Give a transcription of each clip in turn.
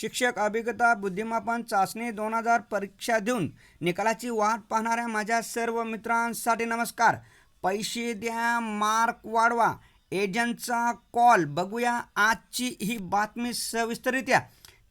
शिक्षक अभिज्ञता बुद्धिमापन चाचणी दोन हजार परीक्षा देऊन निकालाची वाट पाहणाऱ्या माझ्या सर्व मित्रांसाठी नमस्कार. पैसे द्या मार्क वाढवा एजंटचा कॉल बघूया आजची ही बातमी सविस्तरित्या.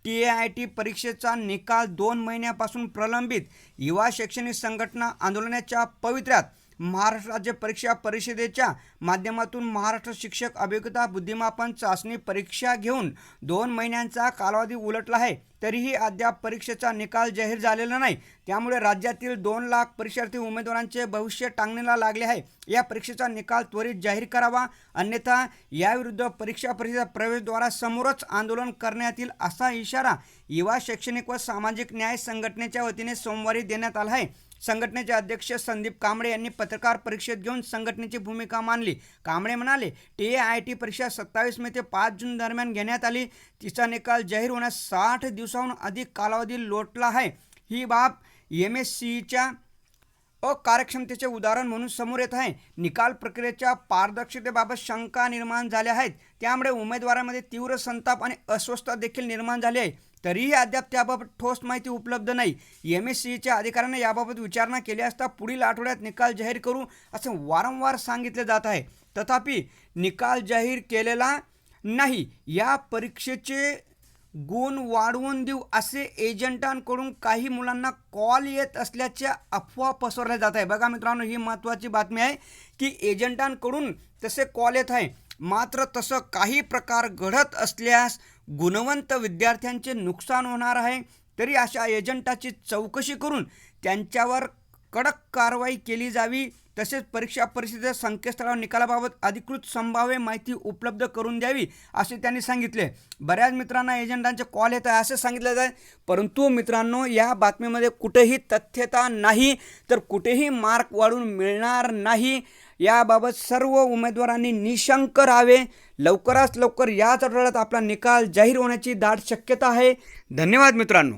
टी ए आय टी परीक्षेचा निकाल दोन महिन्यापासून प्रलंबित. युवा शैक्षणिक संघटना आंदोलनाच्या पवित्र्यात महाराष्ट्र राज्य परीक्षा परिषदेच्या माध्यमातून महाराष्ट्र शिक्षक अभिज्ञता बुद्धिमापन चाचणी परीक्षा घेऊन दोन महिन्यांचा कालावधी उलटला आहे. तरीही अद्याप परीक्षेचा निकाल जाहीर झालेला नाही. त्यामुळे राज्यातील दोन लाख परीक्षार्थी उमेदवारांचे भविष्य टांगणीला लागले आहे. या परीक्षेचा निकाल त्वरित जाहीर करावा. अन्यथा याविरुद्ध परीक्षा परिषद प्रवेशद्वारासमोरच आंदोलन करण्यात येईल असा इशारा युवा शैक्षणिक व सामाजिक न्याय संघटनेच्या वतीने सोमवारी देण्यात आला आहे. संघटनेचे अध्यक्ष संदीप कांबळे यांनी पत्रकार परिषद घेऊन संघटनेची भूमिका मांडली. कांबळे म्हणाले टी ए आय टी परीक्षा सत्तावीस मे ते पाच जून दरम्यान घेण्यात आली. तिचा निकाल जाहीर होण्यास साठ दिवसाहून अधिक कालावधी लोटला आहे. ही बाब एम एस सीच्या अकार्यक्षमतेचे उदाहरण म्हणून समोर येत आहे. निकाल प्रक्रियेच्या पारदर्शकतेबाबत शंका निर्माण झाल्या आहेत. त्यामुळे उमेदवारांमध्ये तीव्र संताप आणि अस्वस्थता देखील निर्माण झाली आहे. तरीही अद्याप त्याबाबत ठोस माहिती उपलब्ध नाही. एम एस सीच्या अधिकाऱ्यांनी याबाबत विचारणा केली असता पुढील आठवड्यात निकाल जाहीर करू असे वारंवार सांगितले जात आहे. तथापि निकाल जाहीर केलेला नाही. या परीक्षेचे गुण वाढवून देऊ असे एजंटांकडून काही मुलांना कॉल येत असल्याच्या अफवा पसरल्या जात आहे बघा मित्रांनो ही महत्त्वाची बातमी आहे की एजंटांकडून तसे कॉल येत आहे. मात्र तसं काही प्रकार घडत असल्यास गुणवंत विद्यार्थ्यांचे नुकसान होणार आहे. तरी अशा एजंटाची चौकशी करून त्यांच्यावर कडक कारवाई केली जावी तसेच परीक्षा परिषदेच्या संकेतस्थळावर निकालाबाबत अधिकृत संभाव्य माहिती उपलब्ध करून द्यावी असे त्यांनी सांगितले. बऱ्याच मित्रांना एजंटांचे कॉल येत आहे असे सांगितले जाय परंतु मित्रांनो या बातमीमध्ये कुठेही तथ्यता नाही तर कुठेही मार्क वाढून मिळणार नाही. याबाबत सर्व उमेदवारांनी निशंक राहावे. लवकरात लवकर याच आठवड्यात आपला निकाल जाहीर होण्याची दाट शक्यता आहे. धन्यवाद मित्रांनो.